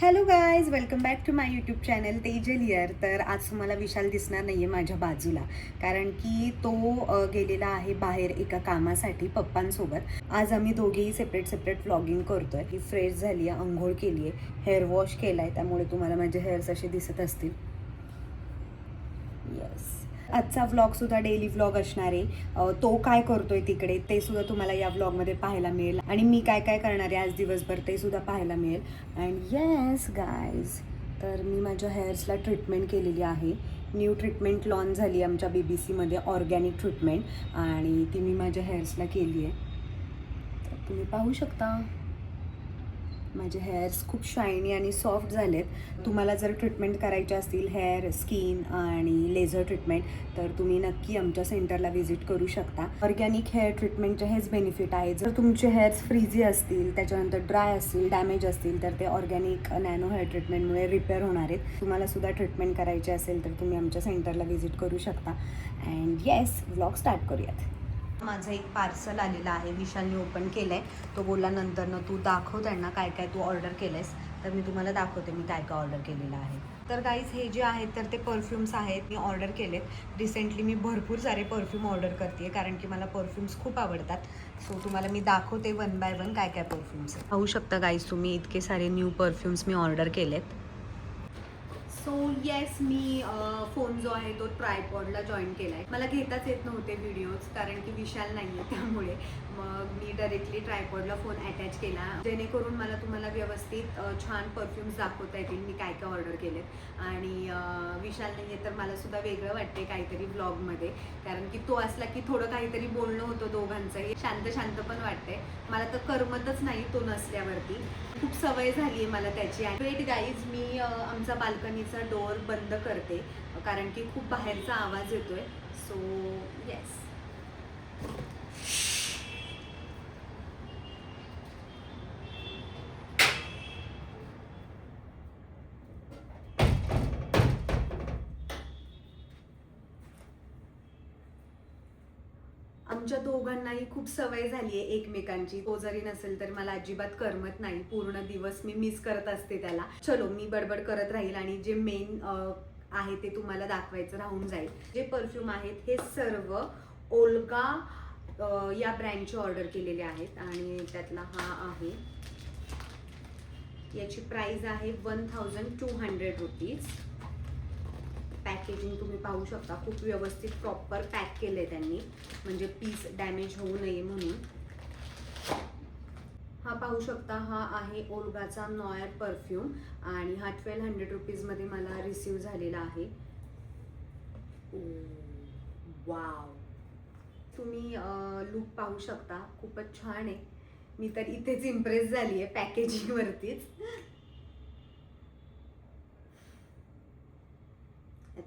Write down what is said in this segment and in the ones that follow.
Hello guys welcome back to my YouTube channel Tejal Iyer तर आज तुम्हाला विशाल दिसणार नाही आहे माझ्या बाजूला कारण की तो गेलेला आहे बाहेर एका कामासाठी पप्पांसोबत. आज आम्ही दोघेही सेपरेट सेपरेट व्लॉगिंग करतोय. की फ्रेश झाली आहे आंघोळ केली आहे हेअर वॉश केला आहे त्यामुळे तुम्हाला माझे हेअर्स असे दिसत असतील. आजचा व्लॉगसुद्धा डेली व्लॉग असणार आहे. तो काय करतोय तिकडे ते सुद्धा तुम्हाला या व्लॉगमध्ये पाहायला मिळेल. आणि मी काय काय करणार आहे आज दिवसभर ते सुद्धा पाहायला मिळेल. अँड येस गायज तर मी माझ्या हेअर्सला ट्रीटमेंट केलेली आहे. न्यू ट्रीटमेंट लॉन्च झाली आमच्या बी बी सीमध्ये ऑर्गॅनिक ट्रीटमेंट आणि ती मी माझ्या हेअर्सला केली आहे. तर तुम्ही पाहू शकता. माझे हेअर्स खूप शायनी आणि सॉफ्ट झालेत. तुम्हाला जर ट्रीटमेंट करायचे असतील हेअर स्किन आणि लेझर ट्रीटमेंट तर तुम्ही नक्की आमच्या सेंटरला व्हिजिट करू शकता. ऑर्गॅनिक हेअर ट्रीटमेंटचे हेच बेनिफिट आहे. जर तुमचे हेअर्स फ्रीझी असतील त्याच्यानंतर ड्राय असतील डॅमेज असतील तर ते ऑर्गॅनिक नॅनो हेअर ट्रीटमेंटमुळे रिपेअर होणार आहेत. तुम्हाला सुद्धा ट्रीटमेंट करायची असेल तर तुम्ही आमच्या सेंटरला व्हिजिट करू शकता. अँड येस व्लॉग स्टार्ट करूयात. माझं एक पार्सल आलेलं आहे विशालने ओपन केलं आहे तो बोलला नंतरनं तू दाखव त्यांना काय काय तू ऑर्डर केलंयस. तर मी तुम्हाला दाखवते मी काय काय ऑर्डर केलेलं आहे. तर गाईज हे जे आहेत तर ते परफ्युम्स आहेत मी ऑर्डर केलेत. रिसेंटली मी भरपूर सारे परफ्यूम ऑर्डर करते कारण की मला परफ्युम्स खूप आवडतात. सो तुम्हाला मी दाखवते वन बाय वन काय काय परफ्युम्स पाहू शकता गाईज तुम्ही इतके सारे न्यू परफ्युम्स मी ऑर्डर केलेत. सो येस मी फोन जो आहे तो ट्रायपॉडला जॉईन केला आहे मला घेताच येत नव्हते व्हिडिओज कारण की विशाल नाही आहे त्यामुळे. मग मी डायरेक्टली ट्रायपॉडला फोन अटॅच केला. जेणेकरून मला तुम्हाला व्यवस्थित छान परफ्युम्स दाखवता येतील मी काय काय ऑर्डर केलेत. आणि विशाल नाही आहे तर मला सुद्धा वेगळं वाटते काहीतरी ब्लॉगमध्ये कारण की तो असला की थोडं काहीतरी बोलणं होतं दोघांचंही शांत शांत पण वाटते मला तर करमतच नाही तो नसल्यावरती. खूप सवय झाली आहे मला त्याची. आणि वेट गाईज मी आमचा बाल्कनीचा डोअर बंद करते. कारण की खूप बाहेरचा आवाज येतोय. सो येस आमच्या दोघांनाही खूप सवय झाली आहे एकमेकांची. तो जरी नसेल तर मला अजिबात करमत नाही. पूर्ण दिवस मी मिस करत असते त्याला. चलो मी बडबड करत राहील आणि जे मेन आहे ते तुम्हाला दाखवायचं राहून जाईल. जे परफ्यूम आहेत हे सर्व ओल्का या ब्रँडचे ऑर्डर केलेले आहेत आणि त्यातला हा आहे. याची प्राइस आहे one thousand two hundred rupees packaging तुम्ही पाहू शकता. खूप व्यवस्थित प्रॉपर पॅक केले त्यांनी. म्हणजे पीस डॅमेज होऊ नये म्हणून. हा पाहू शकता हा आहे ओल्गाचा नॉयर परफ्यूम आणि हा ट्वेल्व हंड्रेड रुपीजमध्ये मला रिसीव झालेला आहे. वाव तुम्ही लुक पाहू शकता. खूपच छान आहे. मी तर इथेच इम्प्रेस झाली आहे पॅकेजिंगवरतीच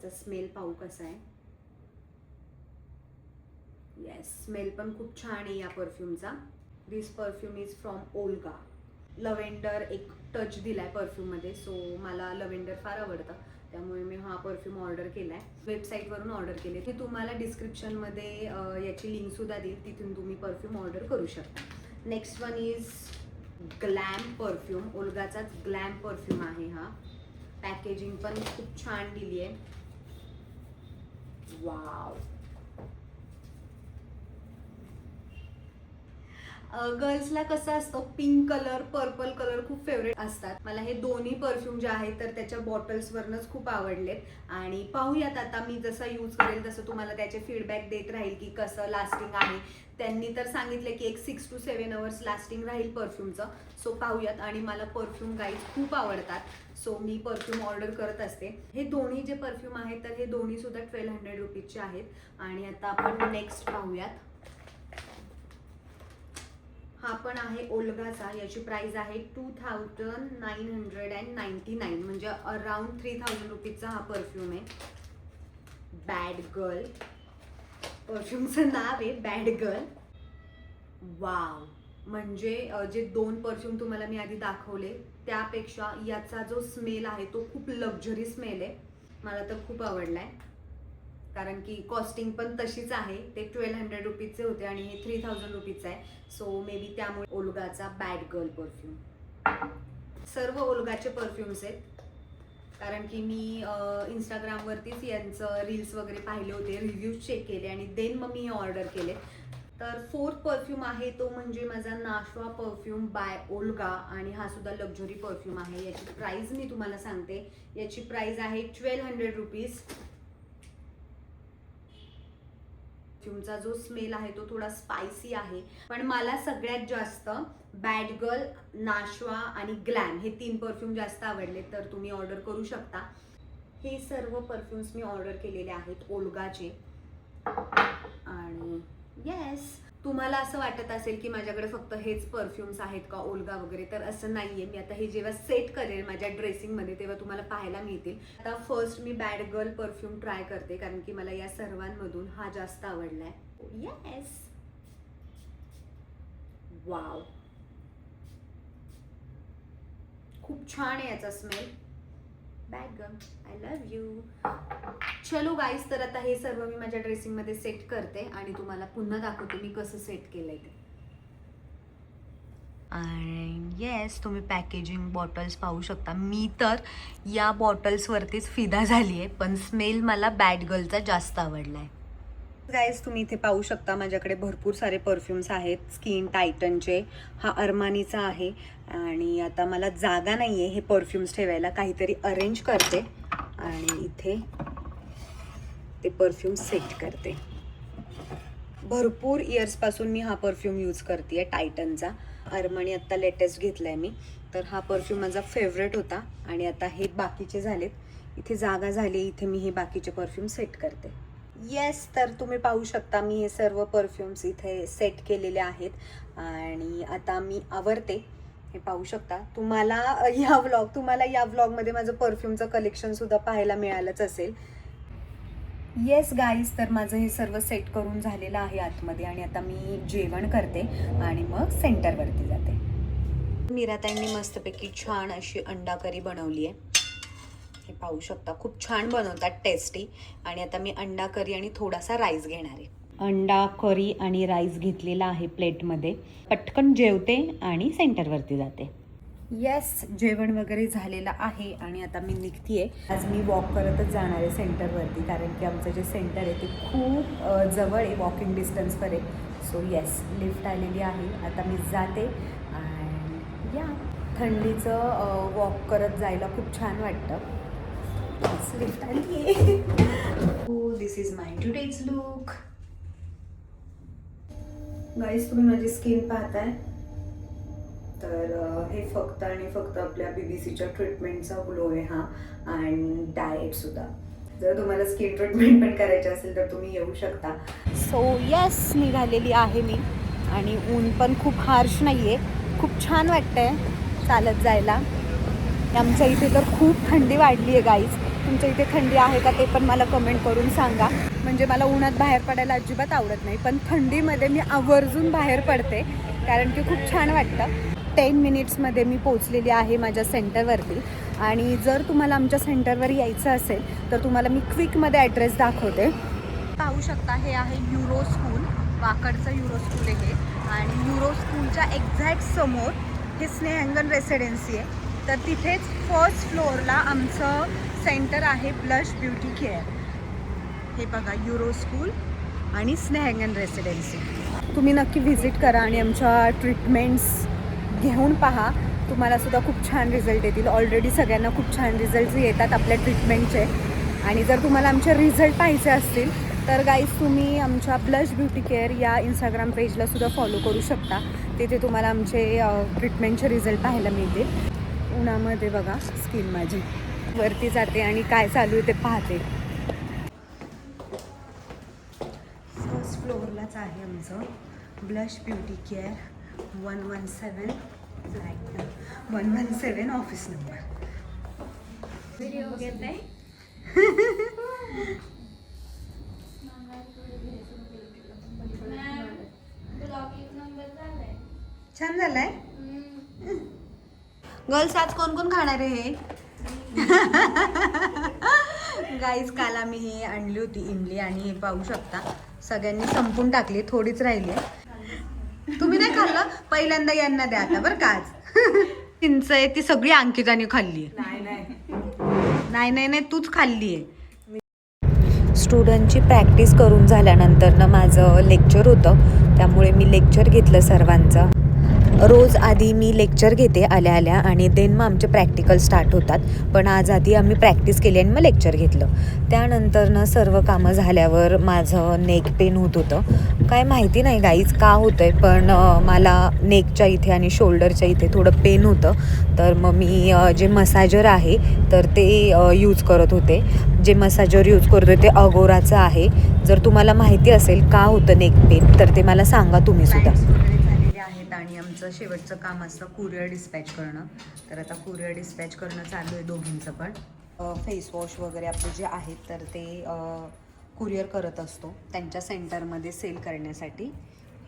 याचा स्मेल पाहू कसा आहे. येस स्मेल पण खूप छान आहे या परफ्यूमचा this perfume is from Olga lavender एक टच दिलाय परफ्यूममध्ये सो मला लव्हेंडर फार आवडतं. त्यामुळे मी हा परफ्यूम ऑर्डर केलाय. वेबसाईटवरून ऑर्डर केले. ते तुम्हाला डिस्क्रिप्शनमध्ये याची लिंक सुद्धा देईल. तिथून तुम्ही परफ्यूम ऑर्डर करू शकता. Next one is glam perfume ओल्गाचाच glam perfume आहे हा. पॅकेजिंग पण खूप छान दिली आहे वाव गर्ल्सला कसं असतं पिंक कलर पर्पल कलर खूप फेवरेट असतात. मला हे दोन्ही परफ्यूम जे आहेत तर त्याच्या बॉटल्सवरनच खूप आवडलेत. आणि पाहूयात आता मी जसं यूज करेल तसं तुम्हाला त्याचे फीडबॅक देत राहील की कसं लास्टिंग आहे. त्यांनी तर सांगितलं की एक six to seven hours lasting राहील परफ्यूमचं सो पाहूयात. आणि मला परफ्यूम गाईज खूप आवडतात. सो मी परफ्यूम ऑर्डर करत असते. हे दोन्ही जे परफ्यूम आहेत तर हे दोन्ही सुद्धा ट्वेल्व हंड्रेड रुपीजचे आहेत. आणि आता आपण नेक्स्ट पाहूयात. हा पण आहे ओल्गाचा याची प्राईज आहे two thousand nine hundred and ninety nine म्हणजे अराउंड थ्री थाउजंड रुपीजचा हा परफ्यूम आहे. बॅड गर्ल परफ्यूमचं नाव आहे बॅड गर्ल वाव म्हणजे जे दोन परफ्यूम तुम्हाला मी आधी दाखवले त्यापेक्षा याचा जो स्मेल आहे तो खूप लक्झरी स्मेल आहे. मला तर खूप आवडला आहे कारण की कॉस्टिंग पण तशीच आहे. ते ट्वेल्व हंड्रेड रुपीजचे होते आणि हे थ्री थाउजंड रुपीजचं आहे. सो मे बी त्यामुळे ओल्गाचा बॅड गर्ल परफ्यूम सर्व ओल्गाचे परफ्युम्स आहेत. कारण की मी इंस्टाग्रामवरतीच यांचं रील्स वगैरे पाहिले होते रिव्ह्यूज चेक केले आणि देन मग मी हे ऑर्डर केले. तर फोर्थ परफ्यूम आहे तो म्हणजे माझा नाशवा परफ्यूम बाय ओल्गा आणि हा सुद्धा लक्झरी परफ्यूम आहे. याची प्राईज मी तुम्हाला सांगते. याची प्राईज आहे ट्वेल्व हंड्रेड रुपीज परफ्यूमचा जो स्मेल आहे तो थोडा स्पायसी आहे. पण मला सगळ्यात जास्त बॅड गर्ल नाशवा आणि ग्लॅम हे तीन परफ्यूम जास्त आवडले तर तुम्ही ऑर्डर करू शकता. हे सर्व परफ्यूम्स मी ऑर्डर केलेले आहेत ओल्गाचे. आणि येस तुम्हाला असं वाटत असेल की माझ्याकडे फक्त हेच परफ्युम्स आहेत का ओल्गा वगैरे तर असं नाहीये. मी आता हे जेव्हा सेट करेल माझ्या ड्रेसिंगमध्ये तेव्हा तुम्हाला पाहायला मिळतील. आता फर्स्ट मी बॅड गर्ल परफ्यूम ट्राय करते कारण की मला या सर्वांमधून हा जास्त आवडलाय. येस वाव खूप छान आहे याचा smell bad girl I love you चलो गाईस तर आता हे सर्व मी माझ्या ड्रेसिंगमध्ये सेट करते आणि तुम्हाला पुन्हा दाखवते मी कसं सेट केलंय ते. आणि येस तुम्ही पॅकेजिंग बॉटल्स पाहू शकता. मी तर या बॉटल्सवरतीच फिदा झाली आहे पण स्मेल मला बॅड गर्लचा जास्त आवडला आहे गाईज तुम्ही इथे पाहू शकता माझ्याकडे भरपूर सारे परफ्युम्स आहेत. स्किन टायटनचे हा अरमानीचा आहे. आणि आता मला जागा नाही आहे हे परफ्युम्स ठेवायला. काहीतरी अरेंज करते. आणि इथे ते परफ्यूम सेट करते. भरपूर इयर्सपासून मी हा परफ्यूम यूज करते आहे टायटनचा अरमानी आत्ता लेटेस्ट घेतला आहे मी. तर हा परफ्यूम माझा फेवरेट होता. आणि आता हे बाकीचे झालेत. इथे जागा झाली इथे मी हे बाकीचे परफ्यूम सेट करते. येस तर तुम्ही पाहू शकता मी हे सर्व परफ्युम्स इथे सेट केलेले आहेत. आणि आता मी आवरते. हे पाहू शकता. तुम्हाला या व्लॉग तुम्हाला या व्लॉगमध्ये माझं परफ्यूमचं कलेक्शनसुद्धा पाहायला मिळालंच असेल. येस गाईज तर माझं हे सर्व सेट करून झालेलं आहे आतमध्ये आणि आता मी जेवण करते आणि मग सेंटरवरती जाते. मीराताईंनी मस्तपैकी छान अशी अंडा करी बनवली आहे. हे पाहू शकता. खूप छान बनवतात टेस्टी आणि आता मी अंडा करी आणि थोडासा राईस घेणार आहे. अंडा करी आणि राईस घेतलेला आहे प्लेटमध्ये पटकन जेवते आणि सेंटरवरती जाते. येस जेवण वगैरे झालेलं आहे आणि आता मी निघतीये. आज मी वॉक करतच जाणार आहे सेंटरवरती कारण की आमचं जे सेंटर आहे ते खूप जवळ आहे वॉकिंग डिस्टन्सवर आहे. सो येस लिफ्ट आलेली आहे. आता मी जाते आणि या थंडीचं वॉक करत जायला खूप छान वाटतं. लिफ्ट आली आहे this is my today's look guys तुम्ही माझी स्किन पाहताय. तर हे फक्त आणि फक्त आपल्या बी बी सीच्या ट्रीटमेंटचा ग्लो आहे हा अँड डाएट सुद्धा. जर तुम्हाला स्किन ट्रीटमेंट पण करायची असेल तर तुम्ही येऊ शकता. सो यस निघालेली आहे मी. आणि ऊन पण खूप हार्श नाही आहे खूप छान वाटतंय चालत जायला. आमच्या इथे तर खूप थंडी वाढली आहे गाईज तुमच्या इथे थंडी आहे का ते पण मला कमेंट करून सांगा. म्हणजे मला उन्हात बाहेर पडायला अजिबात आवडत नाही पण थंडीमध्ये मी आवर्जून बाहेर पडते कारण की खूप छान वाटतं. टेन मिनिट्समध्ये मी पोचलेली आहे माझ्या सेंटरवरती आणि जर तुम्हाला आमच्या सेंटरवर यायचं असेल तर तुम्हाला मी क्विकमध्ये ॲड्रेस दाखवते. पाहू शकता हे आहे युरो स्कूल वाकडचं युरो स्कूल आहे आणि युरो स्कूलच्या एक्झॅक्ट समोर हे स्नेहंगन रेसिडेन्सी आहे. तर तिथेच फर्स्ट फ्लोअरला आमचं सेंटर आहे ब्लश ब्युटी केअर. हे बघा युरो स्कूल आणि स्नेहंगन रेसिडेन्सी. तुम्ही नक्की व्हिजिट करा आणि आमच्या ट्रीटमेंट्स घेऊन पहा. तुम्हाला सुद्धा खूप छान रिझल्ट येतील. ऑलरेडी सगळ्यांना खूप छान रिझल्ट येतात आपल्या ट्रीटमेंटचे. आणि जर तुम्हाला आमचे रिझल्ट पाहिजे असतील तर गाईज तुम्ही आमच्या ब्लश ब्युटी केअर या इंस्टाग्राम पेजला सुद्धा फॉलो करू शकता. तिथे तुम्हाला आमचे ट्रीटमेंटचे रिझल्ट पाहायला मिळतील. उन्हामध्ये बघा स्किन माझी. वरती जाते आणि काय चालू आहे ते पाहते. फर्स्ट फ्लोअरलाच आहे आमचं. Blush beauty care one one seven one one seven office number छान झालंय? गर्ल्स आज कोण कोण खाणार आहे हे? गाईज काल आम्ही हे आणली होती इमली आणि हे पाहू शकता. सगळ्यांनी संपून टाकली थोडीच राहिली आहे. तुम्ही नाही खाल्लं? पहिल्यांदा यांना द्या आता बरं का आज? चिंच आहे ती सगळी अंकिताने खाल्ली नाही नाही. नाही तूच खाल्ली आहे. स्टुडंटची प्रॅक्टिस करून झाल्यानंतर ना माझं लेक्चर होतं. त्यामुळे मी लेक्चर घेतलं सर्वांचं. रोज आधी मी लेक्चर घेते आल्या आल्या आणि देन मग आमचे प्रॅक्टिकल स्टार्ट होतात. पण आज आधी आम्ही प्रॅक्टिस केली आणि मग लेक्चर घेतलं. त्यानंतर ना सर्व कामं झाल्यावर माझं नेक पेन होत होतं. काय माहिती नाही गाईज का होतं आहे पण मला नेकच्या इथे आणि शोल्डरच्या इथे थोडं पेन होतं. तर मग मी जे मसाजर आहे तर ते यूज करत होते. जे मसाजर यूज करतो ते अगोराचं आहे. जर तुम्हाला माहिती असेल का होतं नेक पेन तर ते मला सांगा तुम्हीसुद्धा सुद्धा झालेले आहेत आणि आमचं शेवटचं काम असतं कुरिअर डिस्पॅच करणं. तर आता कुरिअर डिस्पॅच करणं चालू आहे दोघींचं पण. फेस वॉश वगैरे आपले जे आहेत तर ते कुरिअर करत असतो. त्यांच्या सेंटरमध्ये सेल करण्यासाठी.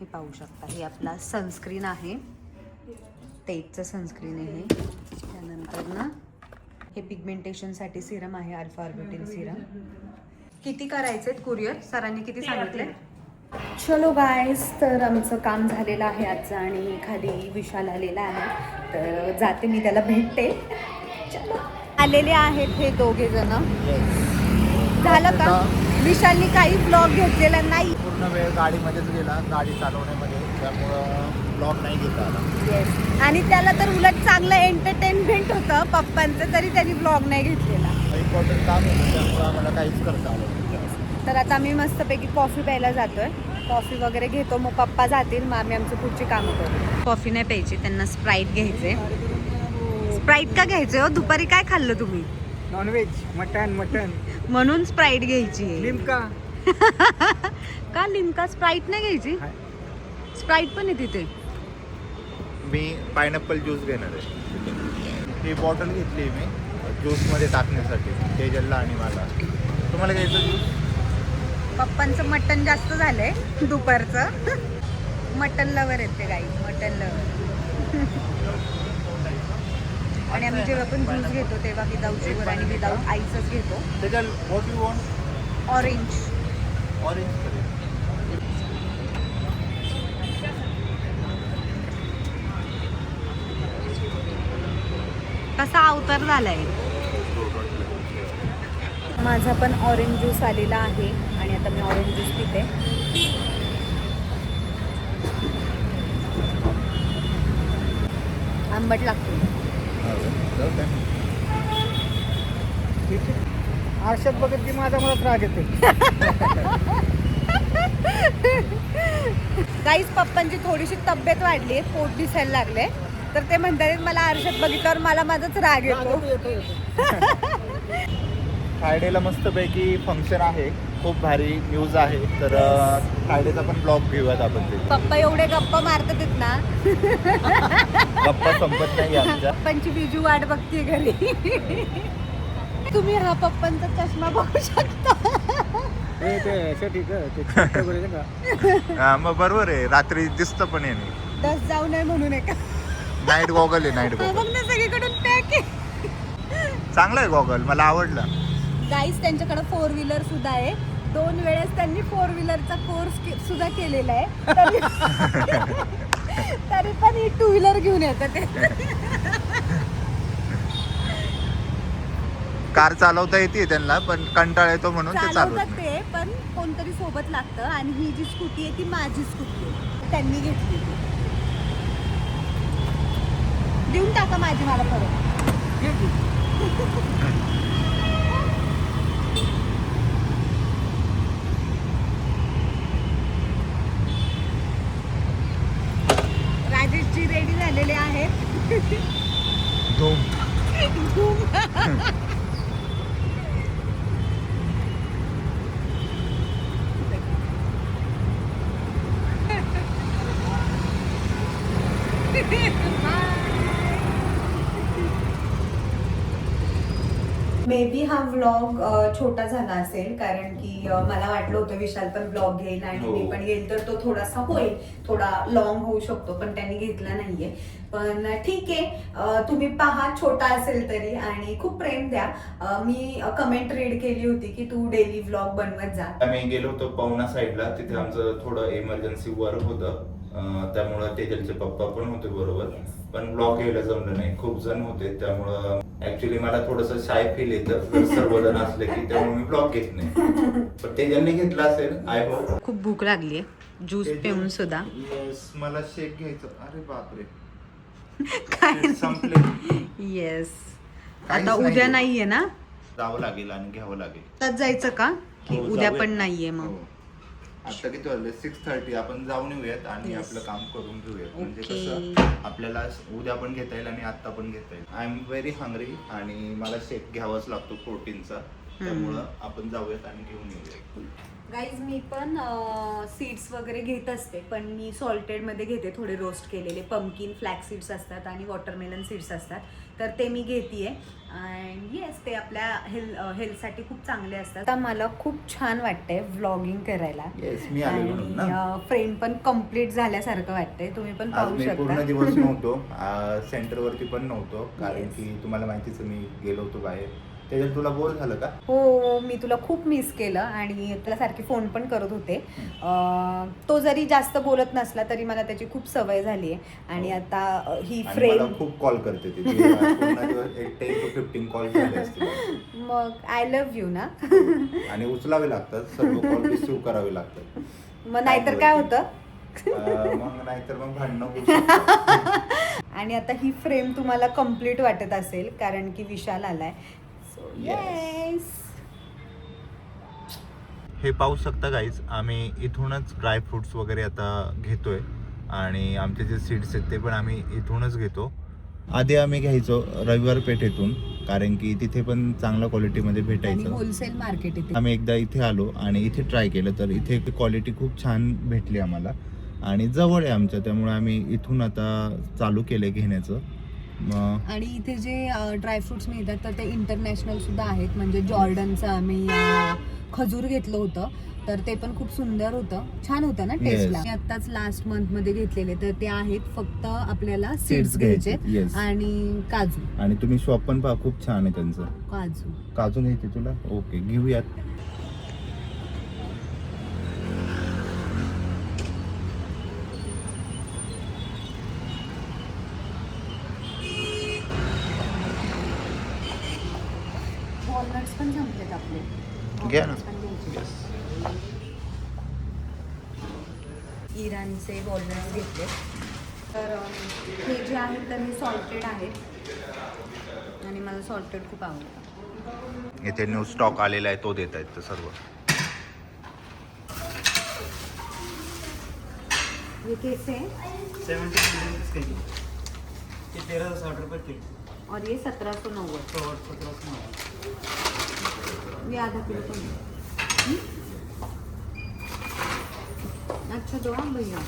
हे पाहू शकता हे आपला सनस्क्रीन आहे. टेकचं सनस्क्रीन आहे हे. त्यानंतर ना हे पिगमेंटेशनसाठी सिरम आहे अल्फा ऑर्बिटिन सिरम किती करायचे कुरिअर सरांनी किती सांगितले? चलो गायस तर आमचं काम झालेलं आहे आजचं आणि खाली विशाल आलेला आहे. तर जाते मी त्याला भेटते. चलो. आलेले आहेत हे दोघे जण. झालं का? विशालनी काही ब्लॉग घेतलेला नाही. पूर्ण वेळ गाडीमध्येच गेला गाडी चालवण्यामध्ये. त्यामुळं ब्लॉग नाही घेता आला. येस आणि त्याला तर उलट चांगलं एंटरटेनमेंट होतं. पप्पांचं तरी त्यांनी ब्लॉग नाही घेतलेला. इम्पॉर्टंट काम होतं त्यामुळं आम्हाला काहीच करता आलं. तर आता आम्ही मस्तपैकी कॉफी प्यायला जातोय. कॉफी वगैरे घेतो. मग पप्पा जातील. मग आम्ही आमची पुढची कामं करू. कॉफी नाही प्यायची. त्यांना स्प्राईट घ्यायचे स्प्राईट का घ्यायचे हो दुपारी काय खाल्लं तुम्ही? नॉनव्हेज मटन मटन म्हणून स्प्राईट घ्यायची आहे. लिमका. का लिमका? स्प्राईट नाही घ्यायची. स्प्राईट पण आहे तिथे. मी पायनॅपल ज्यूस घेणार आहे. ही बॉटल घेतली मी. ज्यूसमध्ये टाकण्यासाठी. तेजलला आणि मला. तुम्हाला घ्यायचं ज्यूस पप्पांचं मटन जास्त झालंय दुपारचं. मटन लवर आहेत ते गाई मटन लवर आणि आम्ही जेव्हा पण ज्यूस घेतो तेव्हा विदाऊट शुगर आणि विदाऊट आईसच घेतो. ऑरेंज ऑरेंज कसा अवतार झालाय? माझा पण ऑरेंज ज्यूस आलेला आहे. आता मी ऑरेंज ज्यूस पिते. आंबट लागतो. आरशात बघत की माझा मला राग येते. गाईस पप्पांची थोडीशी तब्येत वाढली आहे पोट दिसायला लागले. तर ते म्हणतात मला आरशात बघितल्यावर मला माझाच राग येतो. फ्रायडेला मस्तपैकी फंक्शन आहे. खूप भारी न्यूज आहे. तर फ्रायडेचा पण ब्लॉग घेऊयात आपण ते. पप्पा एवढे गप्पा मारतात आहेत ना. गप्पा संपत नाही आमच्या. पप्पांची बिजू वाट बघते घरी. तुम्ही हा पप्पांचा चष्मा बघू शकता. ते ते असं ठीक आहे ते छोटं वगैरे का? हा, मग बरोबर आहे. रात्री दिसतं पण आहे दस जाऊ नये म्हणून एका. नाईट गॉगल आहे नाईट हा गॉगल ना सगळीकडून पॅक आहे. चांगला आहे गॉगल मला आवडला. गाईस त्यांच्याकडे फोर व्हीलर सुद्धा आहे. दोन वेळेस त्यांनी फोर व्हीलरचा कोर्स सुद्धा केलेला आहे. तरी- तरी पण ही टू व्हीलर घेऊन येतात ते. कार चालवता येते त्यांना पण कंटाळ येतो म्हणून ते चालवतात चालवत ते पण कोणतरी सोबत लागतं आणि ही जी स्कूटी आहे ती माझी स्कूटी आहे. त्यांनी घेतली. देऊन टाका माझी मला परत राजेशजी रेडी झालेले आहेत धूम मे बी हा व्लॉग छोटा झाला असेल कारण की मला वाटलं होतं विशाल पण ब्लॉग घेईल आणि हो. मी पण घेईल तर तो थोडासा होईल. थोडा लॉंग होऊ शकतो पण त्यांनी घेतला नाहीये. पण ठीक आहे तुम्ही पहा छोटा असेल तरी आणि खूप प्रेम द्या. मी कमेंट रीड केली होती की तू डेली व्लॉग बनवत जा. आम्ही गेलो होतो पवना साईडला तिथे आमचं थोडं इमर्जन्सी वर्क होतं. त्यामुळं तेजलचे पप्पा पण होते बरोबर. पण ब्लॉग घ्यायला जमलं नाही. खूप जण होते त्यामुळं ऍक्च्युली मला थोडस शाय फील येतं. सर्वजण असले की त्यामुळे मी ब्लॉग घेत नाही. पण ते ज्यांनी घेतलं असेल आय होप खूप भूक लागली आहे ज्यूस पिऊन सुद्धा. येस मला शेक घ्यायचं. अरे बापरे. काय संपले. येस आता उद्या नाहीये. ना? जावं लागेल आणि घ्यावं लागेल. त्यात जायचं का? की हो, उद्या. पण नाहीये मग. हो. आता किती वाजले? सिक्स थर्टी आपण जाऊन येऊयात आणि. आपलं काम करून घेऊयात. म्हणजे. कसं आपल्याला उद्या पण घेता येईल आणि आता पण घेता येईल. आय एम व्हेरी हंग्री आणि मला शेक घ्यावाच लागतो प्रोटीनचा त्यामुळं आपण जाऊयात आणि घेऊन येऊयात. गाईज मी पण सीड्स वगैरे घेत असते पण मी सॉल्टेडमध्ये घेते थोडे रोस्ट केलेले. पंपकिन फ्लॅक सीड्स असतात आणि वॉटरमेलन सीड्स असतात. तर ते मी घेते अँड येस ते आपल्या हेल्थ हेल्थसाठी खूप चांगले असतात. आता मला खूप छान वाटतंय व्लॉगिंग करायला. आणि फ्रेंड पण कंप्लीट झाल्यासारखं वाटतंय. तुम्ही पण पाहू मी पूर्ण शकता दिवस नव्हतो. सेंटरवरती पण नव्हतो कारण. की तुम्हाला माहितीच मी गेलो होतो बाहेर. त्याच्यात तुला बोर झालं का? हो मी तुला खूप मिस केलं आणि तुला सारखी फोन पण करत होते. अं, तो जरी जास्त बोलत नसला तरी मला त्याची खूप सवय झाली आहे. आणि हो. आता अं, ही आणि मला खूप कॉल करते ती. टेन टू फिफ्टीन कॉल झाले असतील. मग आय लव्ह यू ना? आणि उचलावे लागतात. सर्व कॉल रिसिव्ह करावे लागतात. मग नाहीतर काय होतं? अं, मग नाहीतर मग भांडणं होऊ शकतात. आणि आता ही फ्रेम तुम्हाला कंप्लीट वाटत असेल कारण की विशाल आलाय. येस हे पाहू शकता गाईज आम्ही इथूनच ड्रायफ्रुट्स वगैरे आता घेतोय. आणि आमचे जे सीड्स आहेत ते पण आम्ही इथूनच घेतो. आधी आम्ही घ्यायचो रविवार पेठेतून कारण की तिथे पण चांगल्या क्वालिटीमध्ये भेटायचं. होलसेल मार्केट इथे. आम्ही एकदा इथे आलो आणि इथे ट्राय केलं तर इथे क्वालिटी खूप छान भेटली आम्हाला. आणि जवळ आहे आमच्या त्यामुळे आम्ही इथून आता चालू केलं घेण्याचं. आणि इथे जे ड्रायफ्रुट्स मिळतात तर ते इंटरनॅशनल सुद्धा आहेत. म्हणजे जॉर्डनचं आम्ही खजूर घेतलं होतं. तर ते पण खूप सुंदर होतं. छान होतं ना टेस्टला Yes. मी आत्ताच लास्ट मंथमध्ये घेतलेले. तर ते आहेत फक्त आपल्याला सीड्स घ्यायचे. घ्यायचे, yes. आणि काजू. आणि तुम्ही शॉप पण पहा. खूप छान आहे त्यांचं. काजू. काजू घ्यायचे तुला? ओके घेऊयात वॉलनट्स पण संपलेत आपले. घ्या ना. Walnuts पण घ्यायचे. इराणचे वॉलनट्स घेतले. तर हे जे आहेत तर हे सॉल्टेड आहेत आणि मला सॉल्टेड खूप आवडतं. इथे न्यू स्टॉक आलेला आहे तो देत आहेत ते सर्व. ये कैसे? है सेवन्टी रुपीज़ के जी ये तेरह सौ साठ रुपये किलो और ये सत्रह सौ नव्वद। और सत्रह सौ नौ ये आधा किलो तो? अच्छा दो हाँ भैया।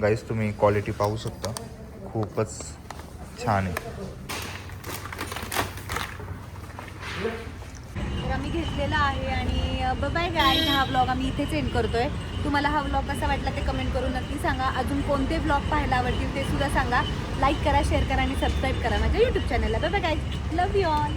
गाईज तुम्ही क्वालिटी पाहू शकता. खूपच छान आहे. तर आम्ही घेतलेला आहे आणि बाय गाय हा व्लॉग आम्ही इथेच एंड करतोय. तुम्हाला हा व्लॉग कसा वाटला ते कमेंट करून नक्की सांगा. अजून कोणते व्लॉग पाहायला आवडतील ते सुद्धा सांगा. लाईक करा शेअर करा आणि सबस्क्राईब करा माझ्या यूट्यूब चॅनलला bye guy love you all